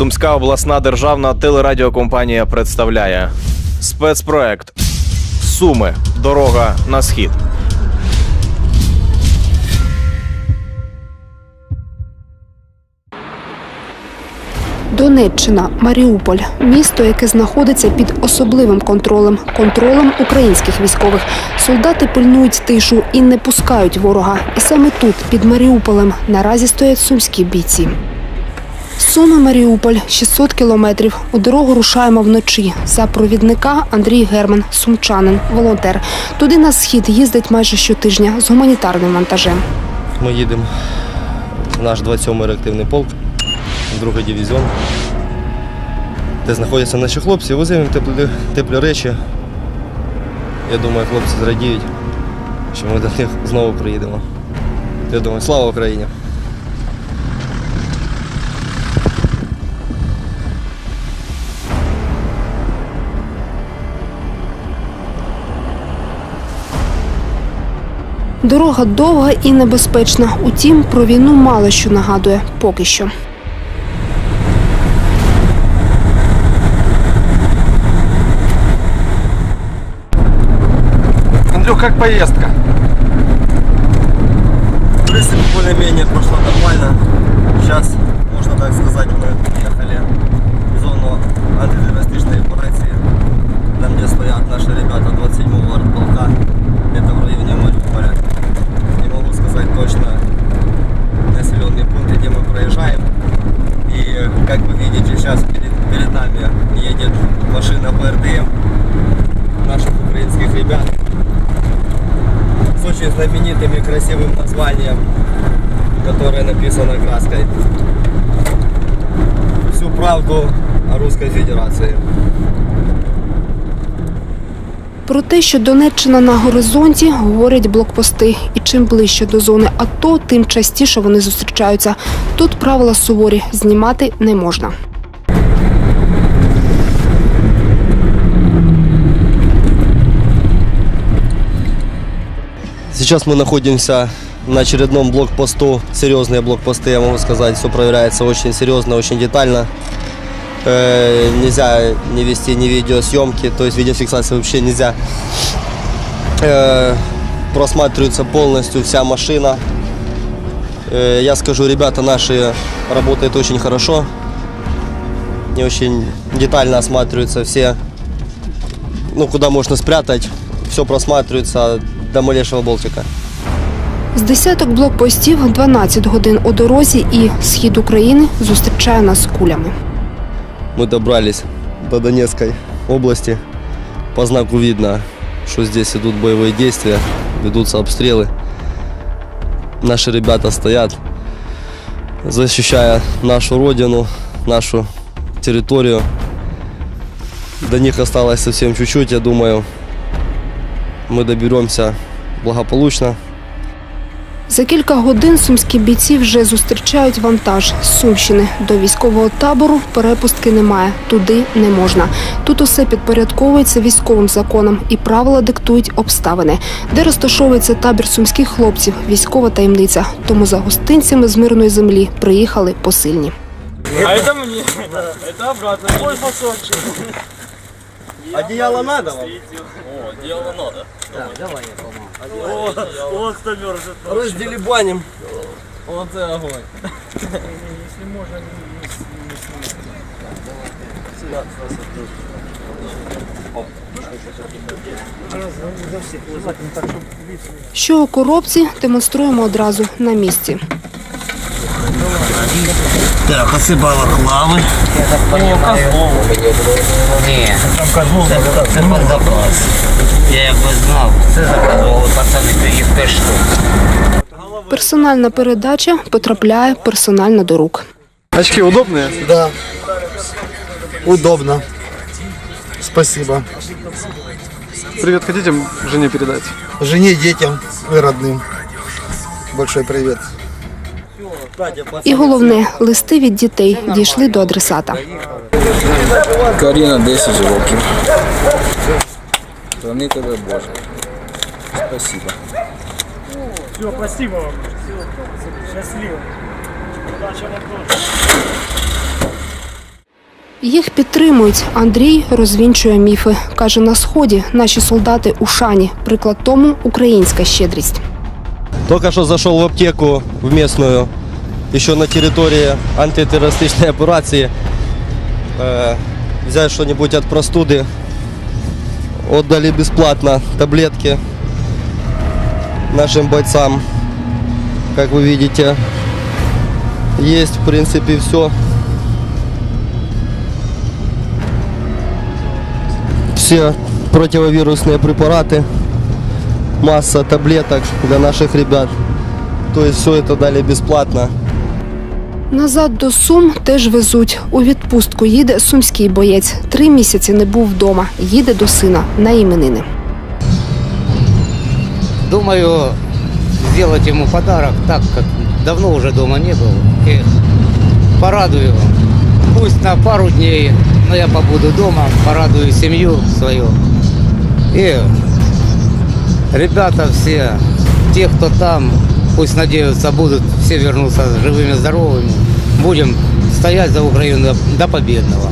Сумська обласна державна телерадіокомпанія представляє спецпроект Суми. Дорога на схід. Донеччина, Маріуполь місто, яке знаходиться під особливим контролем контролем українських військових. Солдати пильнують тишу і не пускають ворога. І саме тут, під Маріуполем, наразі стоять сумські бійці. Суми Маріуполь 600 кілометрів. У дорогу рушаємо вночі. За провідника Андрій Герман, сумчанин, волонтер. Туди на схід їздить майже щотижня з гуманітарним вантажем. Ми їдемо в наш 27-й реактивний полк, другий дивізіон, де знаходяться наші хлопці, возимо теплі, теплі речі. Я думаю, хлопці зрадіють, що ми до них знову приїдемо. Я думаю, слава Україні! Дорога довга і небезпечна. Утім, про війну мало що нагадує поки що. Андрюх, как поездка? В принципе, более-менее прошло нормально. Сейчас, можно так сказать, мы ехали в зону антитеррористичной операции, там где стоят наши ребята 27-го артполка. Это в районе Мариуполя. Точно населенные пункты, где мы проезжаем. И как вы видите, сейчас перед, перед нами едет машина БРДМ наших украинских ребят с очень знаменитым и красивым названием, которое написано краской. Всю правду о Русской Федерации. Про те, що Донеччина на горизонті, говорять блокпости. І чим ближче до зони АТО, тим частіше вони зустрічаються. Тут правила суворі знімати не можна. Сейчас мы находимся на очередном блокпосту. Серьезные блокпосты, я могу сказать. Все проверяется очень серьезно, очень детально. Э, нельзя не вести ни видеосъемки, то есть видеофиксации вообще нельзя. Э, просматривается полностью вся машина. Э, я скажу, ребята наши работают очень хорошо. Не очень детально осматриваются все, ну, куда можно спрятать. Все просматривается до малейшего болтика. З десяток блокпостів 12 годин у дорозі і схід України зустрічає нас кулями. Мы добрались до Донецкой области. По знаку видно, что здесь идут боевые действия, ведутся обстрелы. Наши ребята стоят, защищая нашу родину, нашу территорию. До них осталось совсем чуть-чуть, я думаю, мы доберемся благополучно. За кілька годин сумські бійці вже зустрічають вантаж з Сумщини. До військового табору перепустки немає, туди не можна. Тут усе підпорядковується військовим законам і правила диктують обставини. Де розташовується табір сумських хлопців, військова таємниця. Тому за гостинцями з мирної землі приїхали посильні. А это мне. Это обратно. Ой, фасончик. Одеяло надо вам? О, дело надо. Да, давай я помогу. Вот кто мерзнет. Разделебаним. Вот это огонь. Що у коробці демонструємо одразу на місці. Так, посипала хлами. Ні, це, це під запас. Я якби знав, це заказували пацани тоді в пешту. Персональна передача потрапляє персонально до рук. Очки удобные? Да. Удобно. Спасибо. Привет хотите жене передать? Жене, детям и родным. Большой привет. І головне, листи від дітей дійшли до адресата. Каріна 10 років. Храни тебе Боже. Спасибо. Все, спасибо вам. Счастливо. Удачи вам тоже. Їх підтримують. Андрій розвінчує міфи. Каже, на сході наші солдати у шані. Приклад тому українська щедрість. Только что зашел в аптеку в местную, еще на территории антитеррористичной операции. Э, взять что-нибудь от простуды. Отдали бесплатно таблетки нашим бойцам. Как вы видите, есть в принципе все. Все противовирусные препараты масса таблеток для наших ребят. То есть все это дали бесплатно. Назад до Сум теж везуть. У відпустку їде сумський боєць. Три місяці не був вдома. Їде до сина на іменини. Думаю, сделать ему подарок, так как давно уже дома не был. И порадую. Пусть на пару дней, но я побуду дома, порадую семью свою. И ребята все, те, кто там, пусть надеются, будут все вернуться живыми, здоровыми. Будем стоять за Украину до- до победного.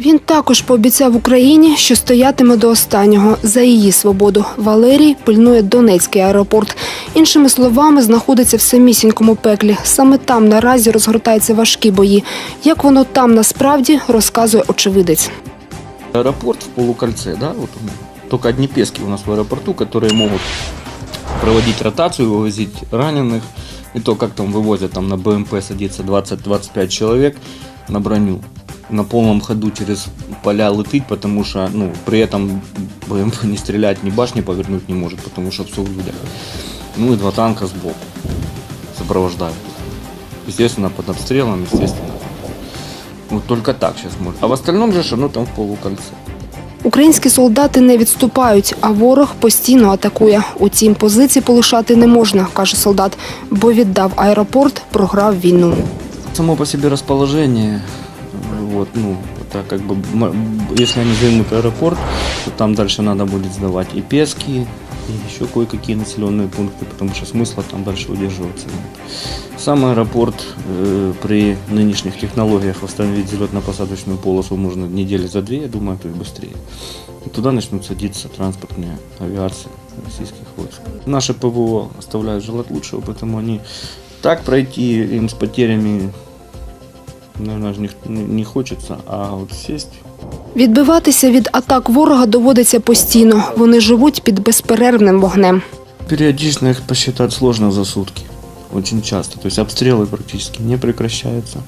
Він також пообіцяв Україні, що стоятиме до останнього за її свободу. Валерій пильнує Донецький аеропорт. Іншими словами, знаходиться в самісінькому пеклі. Саме там наразі розгортаються важкі бої. Як воно там насправді розказує очевидець. Аэропорт в полукольце, да, вот он. Только одни пески у нас в аэропорту, которые могут проводить ротацию, вывозить раненых. И то, как там вывозят, там на БМП садится 20-25 человек на броню. На полном ходу через поля летить, потому что, ну, при этом БМП не стрелять, ни башни повернуть не может, потому что все в людях. Ну и два танка сбоку сопровождают. Естественно, под обстрелом, естественно. Вот только так сейчас можно. А в остальном же, ж, ну там в полукольце. Українські солдати не відступають, а ворог постійно атакує. Утім, позиції полишати не можна, каже солдат, бо віддав аеропорт, програв війну. Само по себе расположение, вот, ну, это как бы, м- если они займут аэропорт, то там дальше надо будет сдавать и Пески, и еще кое-какие населенные пункты, потому что смысла там дальше удерживаться нет. Сам аэропорт э, при нынешних технологиях восстановить взлетно-посадочную полосу можно недели за две, я думаю, а то и быстрее. И туда начнут садиться транспортные авиации российских войск. Наши ПВО оставляют желать лучшего, поэтому они так пройти им с потерями, наверное, не, не хочется, а вот сесть Відбиватися від атак ворога доводиться постійно. Вони живуть під безперервним вогнем. Периодично их посчитать сложно за сутки. Очень часто. То есть обстрелы практически не прекращаются.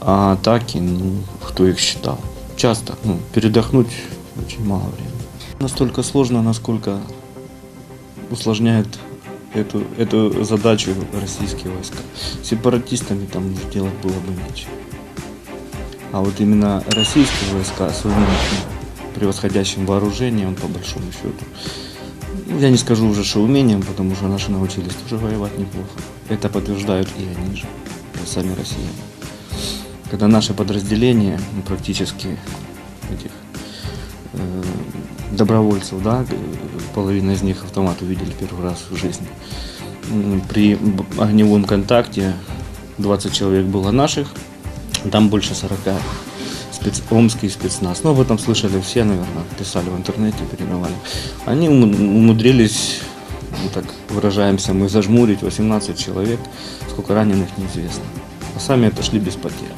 А атаки, ну, кто их считал? Часто. Ну, передохнуть очень мало времени. Настолько сложно, насколько усложняет эту, эту задачу российские войска. Сепаратистами там уже делать было бы нечего. А вот именно российские войска своим превосходящим вооружением, по большому счету, ну, я не скажу уже, что умением, потому что наши научились тоже воевать неплохо. Это подтверждают и они же, и сами россияне. Когда наши подразделения, ну, практически этих э, добровольцев, да, половина из них автомат увидели первый раз в жизни. При огневом контакте 20 человек было наших, там больше 40 спец... омский спецназ. Ну, об этом слышали все, наверное, писали в интернете, передавали. Они ум- умудрились, ну, так выражаемся, мы зажмурить 18 человек, сколько раненых неизвестно. А сами отошли без потерь.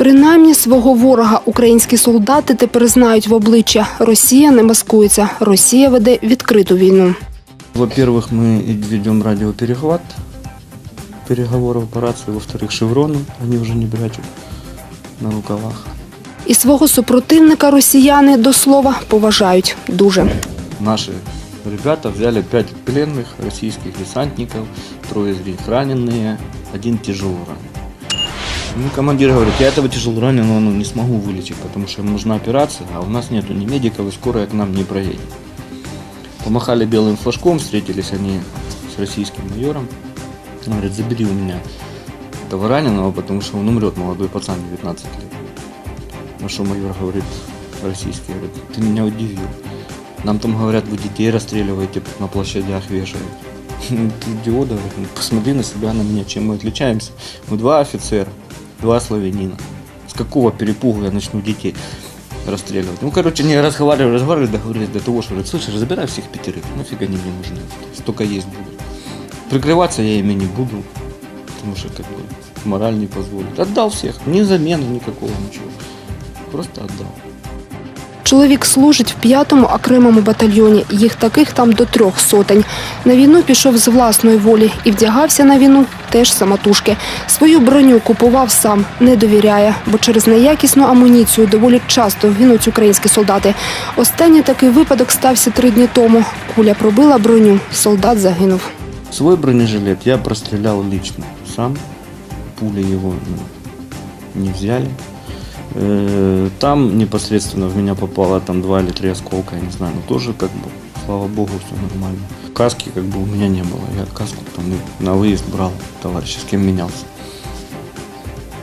Принаймні свого ворога українські солдати тепер знають в обличчя. Росія не маскується. Росія веде відкриту війну. Во-первых, мы ведем радиоперехват переговоров по рации. Во-вторых, шевроны они уже не прячут на рукавах. І свого супротивника росіяни до слова поважають дуже. Наши ребята взяли пять пленных российских десантников, трое из них раненые, один тяжело ранен. Ну, командир говорит, я этого тяжело раненого ну, не смогу вылечить, потому что им нужна операция, а у нас нету ни медиков, и скорая к нам не проедет. Помахали белым флажком, встретились они с российским майором. Он говорит, забери у меня этого раненого, потому что он умрет, молодой пацан, 19 лет. На что майор говорит, российский, говорит, ты меня удивил. Нам там говорят, вы детей расстреливаете, на площадях вешают. Ты идиота, говорит, ну, посмотри на себя, на меня, чем мы отличаемся. Мы два офицера, два славянина. С какого перепугу я начну детей расстреливать? Ну, короче, не разговаривали, разговаривали, договорились до того, что, говорит, слышишь, забирай всех пятерых, нафиг они мне нужны, столько есть будут. Прикрываться я ими не буду, потому что как бы мораль не позволит. Отдал всех, ни замены никакого, ничего. Просто отдал. Чоловік служить в п'ятому окремому батальйоні. Їх таких там до трьох сотень. На війну пішов з власної волі і вдягався на війну теж самотужки. Свою броню купував сам, не довіряє, бо через неякісну амуніцію доволі часто гинуть українські солдати. Останній такий випадок стався три дні тому. Куля пробила броню, солдат загинув. Свой бронежилет я прострелял лично сам. Пули его ну, не взяли. Э, Там непосредственно в меня попало там два или три осколка, я не знаю, но тоже как бы, слава богу, все нормально. Каски как бы у меня не было, я каску там и на выезд брал, товарищ, с кем менялся.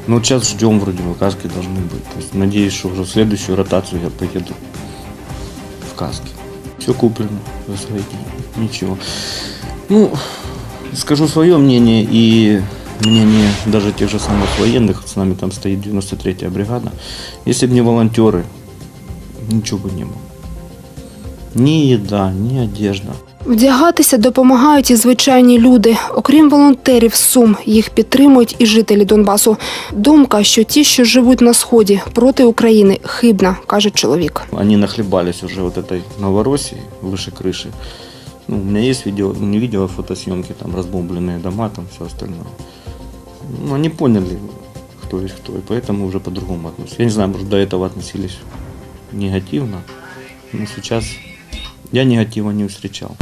Ну вот сейчас ждем вроде бы, каски должны быть. То есть надеюсь, что уже в следующую ротацию я поеду в каске. Все куплено за свои деньги, ничего. Ну, скажу свое мнение и мнение даже тех же самых военных. С нами там стоит 93-я бригада. Если бы не волонтеры, ничего бы не было. Ни еда, ни одежда. Вдягатися допомагають і звичайні люди. Окрім волонтерів з Сум, їх підтримують і жителі Донбасу. Думка, що ті, що живуть на сході проти України, хибна, каже чоловік. Они нахлебались уже вот этой Новороссии выше крыши. Ну, у меня есть видео, ну, не видео, а фотосъемки, там разбомбленные дома, там все остальное. Ну, они поняли, кто есть кто, и поэтому уже по-другому относятся. Я не знаю, может, до этого относились негативно, но сейчас я негатива не встречал.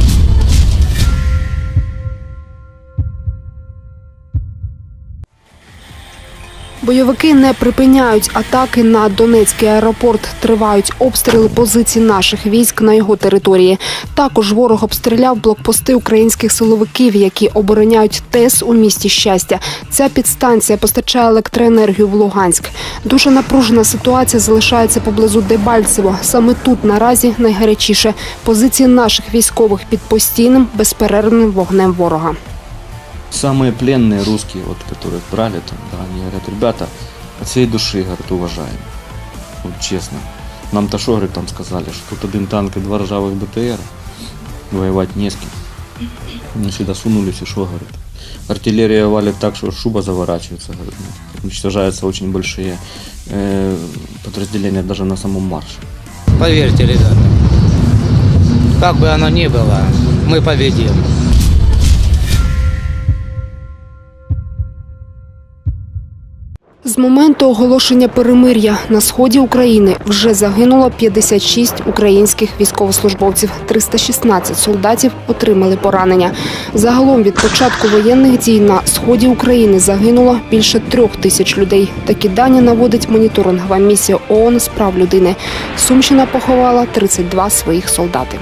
Бойовики не припиняють атаки на Донецький аеропорт. Тривають обстріли позицій наших військ на його території. Також ворог обстріляв блокпости українських силовиків, які обороняють ТЕС у місті щастя. Ця підстанція постачає електроенергію в Луганськ. Дуже напружена ситуація залишається поблизу Дебальцево. Саме тут наразі найгарячіше позиції наших військових під постійним безперервним вогнем ворога. Самые пленные русские, вот, которых брали там, да, они говорят, ребята, от всей души, говорят, уважаем. Вот честно. Что, говорит, там сказали, что тут один танк и два ржавых БТР. Воевать не с кем. Они сюда сунулись и что, говорит. Артиллерия валит так, что шуба заворачивается, говорит. Уничтожаются очень большие э, подразделения даже на самом марше. Поверьте, ребята, как бы оно ни было, мы победим. З моменту оголошення перемир'я на сході України вже загинуло 56 українських військовослужбовців. 316 солдатів отримали поранення. Загалом від початку воєнних дій на сході України загинуло більше трьох тисяч людей. Такі дані наводить моніторингова місія ООН з прав людини. Сумщина поховала 32 своїх солдати.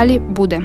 Далі буде.